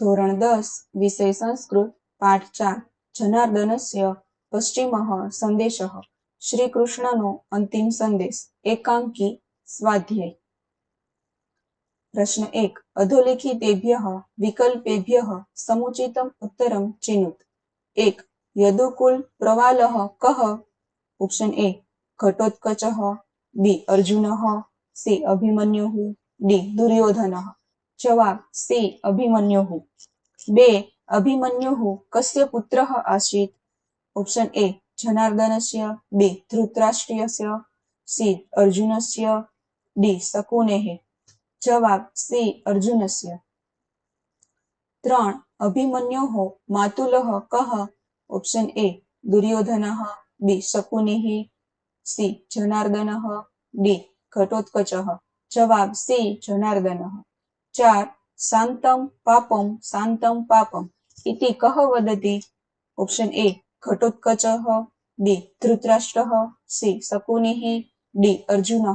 ધોરણ દસ, વિષય સંસ્કૃત, પાઠ ચાર જનાર્દનસ્ય પશ્ચિમ, સંદેશ. શ્રી કૃષ્ણનો અંતિમ સંદેશ, એકાંકી, સ્વાધ્યાય. પ્રશ્ન એક, અધોલિખિતેભ્ય, વિકલ્પેભ્ય, સમુચિતમ ઉત્તરમ ચિનુત. એક, યદુકુલ પ્રવાલ કહ option A, Ghatotkacha. B, Arjun. C, Abhimanyu. D, દુર્યોધનઃ. જવાબ સી અભિમન્યુહુ બે અભિમન્યુહુ કસ્ય પુત્ર આસીત ઓપ્શન એ, જનાર્દનસ્ય. બે, ધૃતરાષ્ટ્રીયસ્ય. સી, અર્જુનસ્ય. ડી, શકુનેહ. જવાબ સી, અર્જુનસ્ય. ત્રણ અભિમન્યુહો માતુલહ કહ ઓપ્શન એ, દુર્યોધનઃ. બી, શકુનિહ. સી, જનાર્દનઃ. ડી, ઘટોત્કચઃ. જવાબ સી, જનાર્દનઃ. ચાર શાંતમ પાપમ શાંતમ પાપમ. ઇતિ કહ વદતિ? Option A, Ghatotkacha. B, Dhritarashtra. C શકુનિહિ D, Arjun.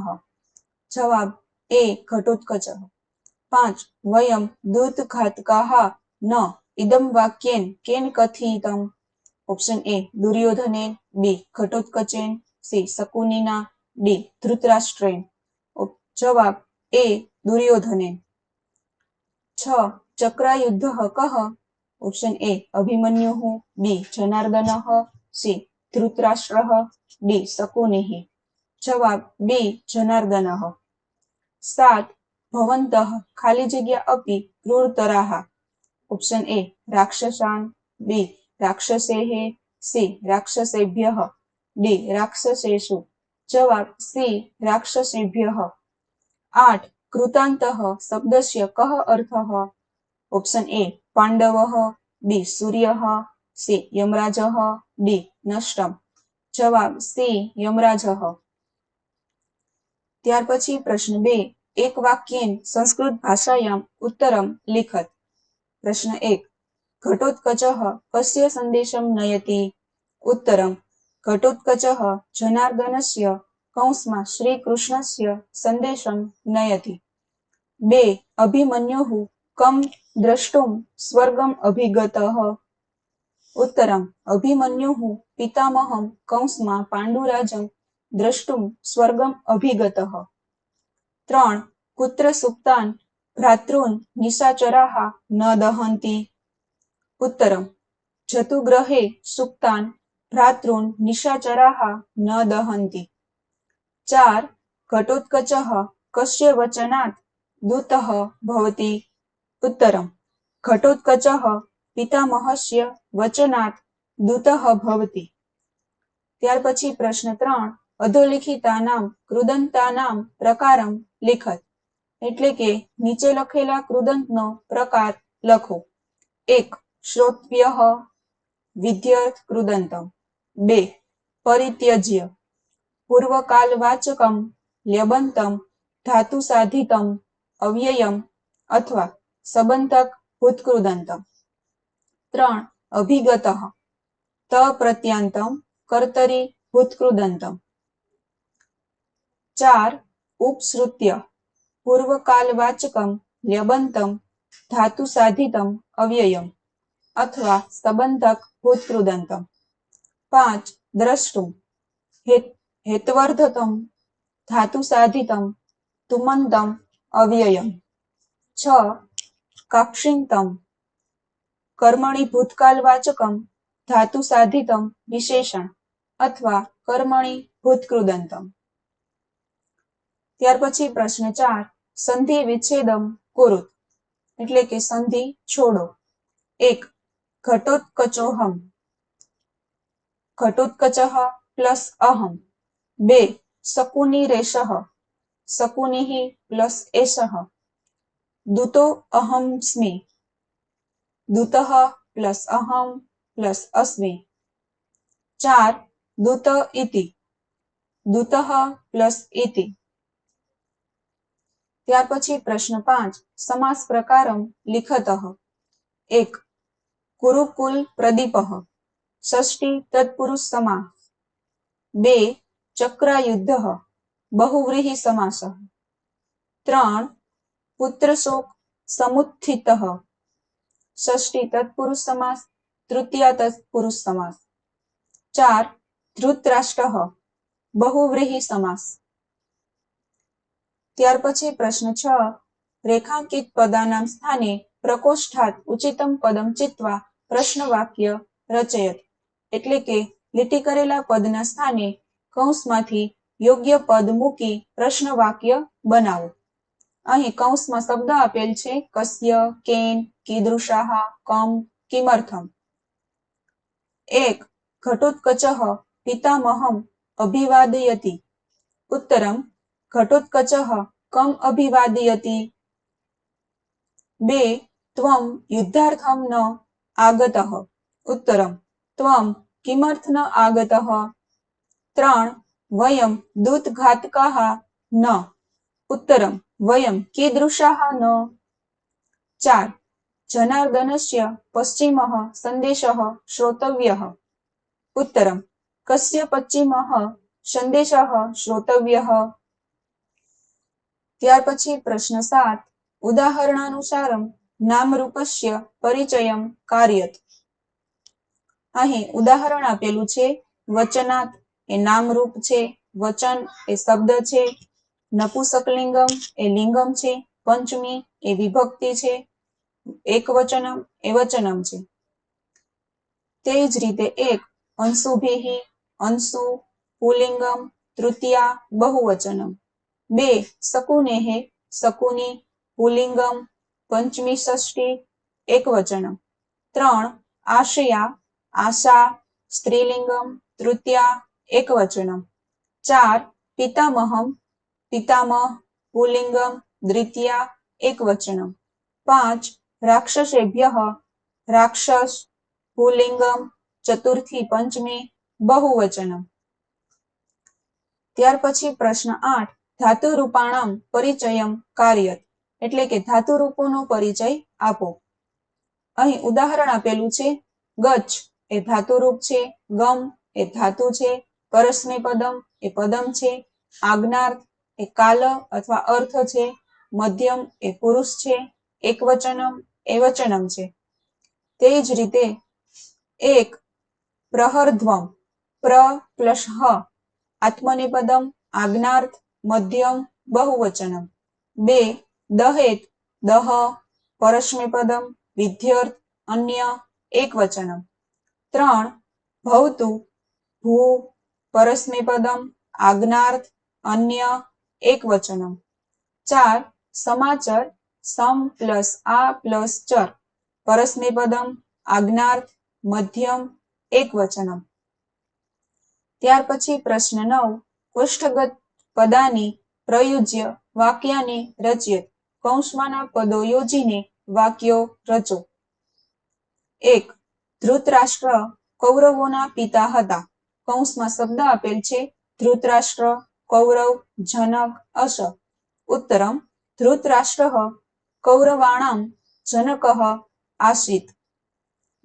જવાબ એ, ઘટોત્કચ. પાંચ, વયમ દૂતઘાતકાः ન ઇદમ વાક્યેન કેન કથિતમ? ઓપ્શન એ, દુર્યોધનેન. બી, ઘટોત્કચેન. સી, શકુનિના. ડી, ધૃતરાષ્ટ્રેન. જવાબ એ, દુર્યોધનેન. છ, ચક્રાયુદ્ધ કહ option A, Abhimanyu B, Janardan C, Dhritarashtra D, શકુનિહિ. જવાબ, બી, જનાર્દન સાત, ભવંત ખાલી જગ્યા અપી ક્રૂરતરાહ ઓપ્શન એ, રાક્ષસાન. બી રાક્ષસેઃ સી, રાક્ષસેભ્ય ડી, રાક્ષસેશુ. જવાબ, સી, રાક્ષસેભ્ય આઠ કૃતાંતઃ શબ્દસ્ય કહ અર્થ? Option A Pandava. B Surya. C Yamraj. D નષ્ટમ. જવાબ સી યમરાજ. ત્યાર પછી પ્રશ્ન બે, એક વાક્યેન સંસ્કૃત ભાષાયામ ઉત્તરમ લિખત. પ્રશ્ન એક, ઘટોત્કચ કસ્ય સંદેશમ નયતિ? ઉત્તરમ, ઘટોત્કચ જનાર્દનસ્ય કૌંસમાં શ્રી કૃષ્ણસ્ય સંદેશમ નયતિ. બે અભિમન્યુ કમ દ્રષ્ટુમ સ્વર્ગમ અભિગત. ઉત્તરમ અભિમન્યુ પિતામહમ કૌંસમાં પાંડુરાજમ દ્રષ્ટુમ સ્વર્ગમ અભિગત. ત્રણ, પુત્ર સુપ્તાન ભ્રાતૃન નિશાચરાહા ન દહંતી. ઉત્તરમ, જતુગ્રહે સુપ્તાન ભ્રાતૃન નિશાચરાહા ન દહંતી. ચાર, ઘટોત્કચ કશ્ય વચનાत् દૂતઃ ભવતિ ઉત્તરમ. ઘટોત્કચઃ પિતામહસ્ય વચનાत् દૂતઃ ભવતિ. ત્યાર પછી પ્રશ્ન ત્રણ, અધોલિખિતાનામ, કૃદંતાનામ પ્રકારમ લિખત. એટલે કે નીચે લખેલા કૃદંતનો પ્રકાર લખો. એક, શ્રોત્વ્ય વિદ્યર્થ કૃદંતમ. બે, પરિત્યજ્ય. પૂર્વકાલવાચકમ લ્યબંતમ ધાતુ સાધિતમ અવ્યયમ અથવા સબંતક ભૂતકૃદંતમ ત્રણ, અભિગત. ત પ્રત્યાંતમ, કર્તરી ભૂતકૃદંતમ. ચાર, ઉપસૃત્ય. પૂર્વકાલવાચકમ, લ્યબંતમ ધાતુ સાધિતમ અવ્યયમ અથવા સબંધક ભૂતકૃદંતમ. પાંચ, દ્રષ્ટુમ. હેત હેત્વર્ધતમ ધાતુ સાધિતમ તુમંતમ અવ્યયમ. છ. કક્ષિંતમ. કર્મણિ ભૂતકાલવાચકમ ધાતુ સાધિતમ, વિશેષણ અથવા કર્મણી ભૂતકૃદંતમ. ત્યાર પછી પ્રશ્ન ચાર, સંધિ વિચ્છેદમ કુરુત, એટલે કે સંધિ છોડો. એક, ઘટોત્કચોહમ. ઘટોત્કચઃ પ્લસ અહમ. બે શકુની રેશઃ શકુનિઃ પ્લસ એશહ દૂતો અહમસ્મિ દૂતઃ પ્લસ અહમ પ્લસ અસ્મિ. ચાર, દૂત ઇતિ. દૂતઃ પ્લસ ઇતિ. ત્યાર પછી પ્રશ્ન પાંચ, સમાસ પ્રકારમ લિખત. એક કુરુકુલ પ્રદીપ. ષષ્ઠી તત્પુરુષ સમાસ. બે, ચક્રાયુદ્ધ. બહુવ્રીહિ સમાસ ત્રણ પુત્રશોક સમુત્થિત. ષષ્ઠી, તત્પુરુષ સમાસ. તૃતીયા, તત્પુરુષ સમાસ. ચાર, ધૃતરાષ્ટ્ર. બહુવ્રીહી સમાસ. ત્યાર પછી પ્રશ્ન છ, રેખાંકિત પદાનામ સ્થાને પ્રકોષ્ઠાત ઉચિતમ પદમ ચિત્વા પ્રશ્ન વાક્ય રચયત. એટલે કે લીટી કરેલા પદના સ્થાને કૌંસમાંથી યોગ્ય પદ મૂકી પ્રશ્ન વાક્ય બનાવો. અહીં કૌંસમાં શબ્દ આપેલ છે, કસ્ય, કેન, કીદૃશાહ, કમ, કિમર્થમ. એક, ઘટોત્કચ, પિતામહમ, અભિવાદયતિ. ઉત્તરમ, ઘટોત્કચ, કમ અભિવાદયતિ. બે, ત્વમ, યુદ્ધાર્થમ ન, આગતઃ. ઉત્તરમ, ત્વમ, કિમર્થ ન, આગતઃ. ત્રણ વયમ દૂતઘાતકાહ ન ઉત્તરમ વયમ કીદૃશાહ ન ચાર જનાર્દનસ્ય પશ્ચિમ સંદેશ શ્રોતવ્ય ઉત્તરમ કસ્ય પશ્ચિમ સંદેશ શ્રોતવ્ય ત્યાર પછી પ્રશ્ન સાત, ઉદાહરણાનુસારમ નામરૂપસ્ય પરિચયમ કાર્યત। અહીં ઉદાહરણ આપેલું છે વચનાત એ નામરૂપ છે, વચન એ શબ્દ છે, નપુસકલિંગમ એ લિંગમ છે, પંચમી એ વિભક્તિ છે એક વચનમ એ વચનમ છે. તે જ રીતે એક અંશુભિહિ, અંશુ, પુલિંગમ, તૃતીયા, બહુવચનમ. બે, શકુનેહે, શકુની, પુલિંગમ, પંચમી ષષ્ઠી એક વચનમ ત્રણ આશયા આશા, સ્ત્રીલિંગમ, તૃતીયા એક વચનમ ચાર, પિતામહમ, પિતામહ, પુલિંગમ, દ્વિતીયા એક વચનમ પાંચ, રાક્ષસેભ્ય, રાક્ષસ, પુલિંગમ, ચતુર્થી પંચમી, બહુવચનમ. ત્યાર પછી પ્રશ્ન આઠ ધાતુ રૂપાણમ પરિચયમ કાર્યત, એટલે કે ધાતુ રૂપોનો પરિચય આપો. અહીં ઉદાહરણ આપેલું છે, ગચ્છ એ ધાતુ રૂપ છે, ગમ એ ધાતુ છે પરસ્મે પદમ, એ પદમ છે. આજ્ઞાર્થ, એ કાલ અથવા અર્થ છે. મધ્યમ, એ પુરુષ છે. એકવચનમ, એ વચનમ છે. તે જ રીતે એક પ્રહરધ્વમ, પ્ર પ્લસ હ આત્મનિપદમ આજ્ઞાર્થ, મધ્યમ, બહુવચનમ. બે, દહેત, દહ પરસ્મેપદમ વિધ્યર્થ અન્ય, એકવચનમ. ત્રણ, ભવતુ, ભૂ પરસ્મેપદમ, આજ્ઞાર્થ, અન્ય એક વચનમ ચાર, સમાચર, સમ પ્લસ આ પ્લસ ચર. પરસ્મેપદમ, આજ્ઞાર્થ, મધ્યમ એક વચનમ ત્યાર પછી પ્રશ્ન નવ કોષ્ઠગત પદાની પ્રયુજ્ય વાક્યાની રચયત કૌંસમાંના પદો યોજીને વાક્યો રચો. એક, ધૃતરાષ્ટ્ર કૌરવોના પિતા હતા. કૌંસમાં શબ્દ આપેલ છે, ધૃતરાષ્ટ્ર, કૌરવ, જનક, અશ. ઉત્તરમ, ધૃતરાષ્ટ્ર, કૌરવાણામ, જનક, આશ્રિત.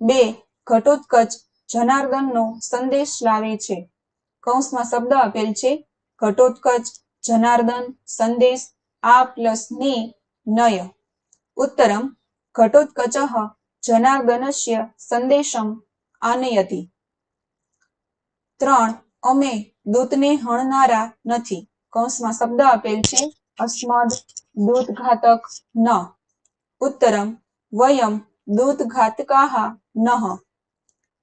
બે, ઘટોત્કચ, જનાર્દનનો સંદેશ લાવે છે. કૌંસમાં શબ્દ આપેલ છે, ઘટોત્કચ, જનાર્દન, સંદેશ, આ પ્લસની નય. ઉત્તરમ, ઘટોત્કચ જનાર્દનસ્ય સંદેશમ, આનયતિ. ત્રણ, અમે દૂતને હણનારા નથી. કૌંસમાં શબ્દ આપેલ છે, અસ્મદ, દૂતઘાતક ન. ઉત્તરમ, વયમ, દૂતઘાતકાહ નહ.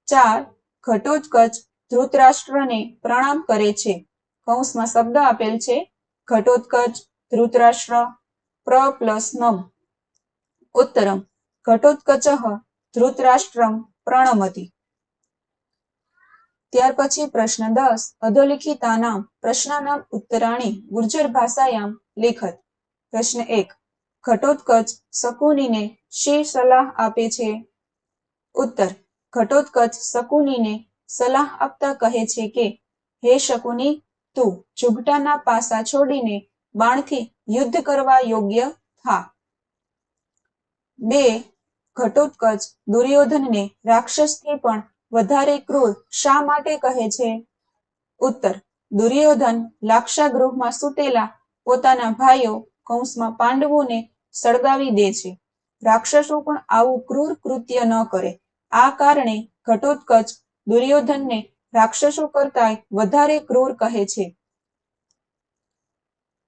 ચાર, ઘટોત્કચ ધૃતરાષ્ટ્રને પ્રણામ કરે છે. કૌંસમાં શબ્દ આપેલ છે, ઘટોત્કચ ધૃતરાષ્ટ્ર પ્ર પ્લસ નમ. ઉત્તરમ, ઘટોત્કચ ધૃતરાષ્ટ્રમ પ્રણમતિ. ત્યાર પછી પ્રશ્ન દસ, અધોલિખિતાનામ, પ્રશ્નાનામ ઉત્તરાણી, ગુર્જર ભાષાયામ, લેખત. પ્રશ્ન એક, ઘટોત્કચ શકુનીને શી સલાહ આપે છે? ઉત્તર, ઘટોત્કચ શકુનીને સલાહ આપતા કહે છે કે, હે શકુની, તું ઝુગટાના પાસા છોડીને બાણથી યુદ્ધ કરવા યોગ્ય થા. બે, ઘટોત્કચ દુર્યોધનને રાક્ષસથી પણ વધારે ક્રૂર શા માટે કહે છે? ઉત્તર. દુર્યોધન લાક્ષાગૃહમાં સૂતેલા પોતાના ભાઈઓ કૌંસમાં પાંડવોને સળગાવી દે છે. રાક્ષસો પણ આવું ક્રૂર કૃત્ય ન કરે. આ કારણે ઘટોત્કચ દુર્યોધનને રાક્ષસો કરતા વધારે ક્રૂર કહે છે.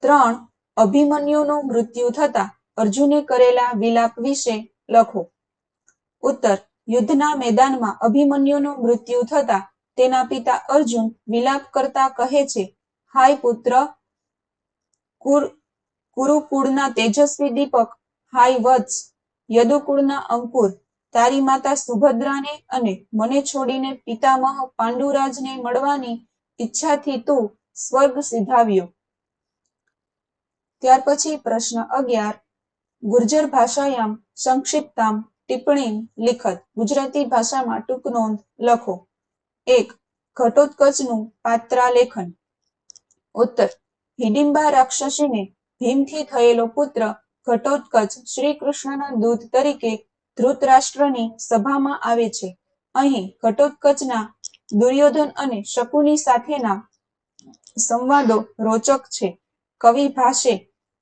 ત્રણ. અભિમન્યુનું મૃત્યુ થતા અર્જુને કરેલા વિલાપ વિશે લખો. ઉત્તર. યુદ્ધના મેદાનમાં અભિમન્યુનું મૃત્યુ થતા તેના પિતા અર્જુન વિલાપ કરતા કહે છે, હાય પુત્ર કુરુકુળના તેજસ્વી દીપક, હાય વત્સ, યદુકુળના અંકુર, તારી માતા સુભદ્રાને અને મને છોડીને પિતામહ પાંડુરાજને મળવાની ઈચ્છાથી તું સ્વર્ગ સિધાવ્યો. ત્યાર પછી પ્રશ્ન અગિયાર, ગુર્જર ભાષાયામ સંક્ષિપ્તામ ટિપ્પણી લિખત, ગુજરાતી ભાષામાં ટૂંક નોંધ લખો. એક, ઘટોત્કચનું પાત્રાલેખન. ઉત્તર હિડિંબા રાક્ષસીને ભીમથી થયેલો પુત્ર ઘટોત્કચ શ્રી કૃષ્ણના દૂત તરીકે ધૃતરાષ્ટ્રની સભામાં આવે છે. અહીં ઘટોત્કચના દુર્યોધન અને શકુની સાથેના સંવાદો રોચક છે. કવિ ભાષે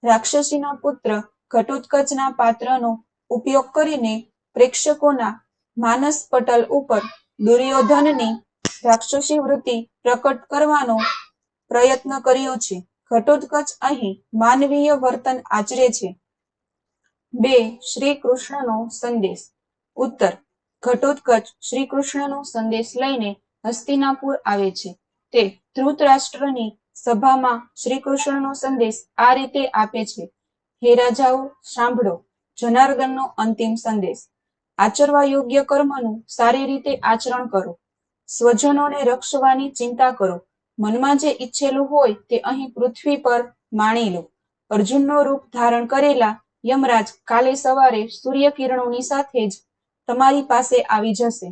રાક્ષસીના પુત્ર ઘટોત્કચના પાત્રનો ઉપયોગ કરીને પ્રેક્ષકોના માનસ પટલ ઉપર દુર્યોધનની રાક્ષસી વૃત્તિ પ્રકટ કરવાનો પ્રયત્ન કર્યો છે. ઘટોત્કચ અહીં માનવીય વર્તન આચરે છે. બે શ્રી કૃષ્ણનો સંદેશ. ઉત્તર, ઘટોત્કચ શ્રી કૃષ્ણનો સંદેશ લઈને હસ્તિનાપુર આવે છે. તે ધૃતરાષ્ટ્રની સભામાં શ્રી કૃષ્ણનો સંદેશ આ રીતે આપે છે. હે રાજાઓ, સાંભળો. જનાર્દનનો અંતિમ સંદેશ. આચરવા યોગ્ય કર્મનું સારી રીતે આચરણ કરો. સ્વજનોને રક્ષવાની ચિંતા કરો. મનમાં જે ઈચ્છેલું હોય તે અહીં પૃથ્વી પર માણી લો. અર્જુનનો રૂપ ધારણ કરેલા યમરાજ કાલે સવારે સૂર્યકિરણોની સાથે જ તમારી પાસે આવી જશે.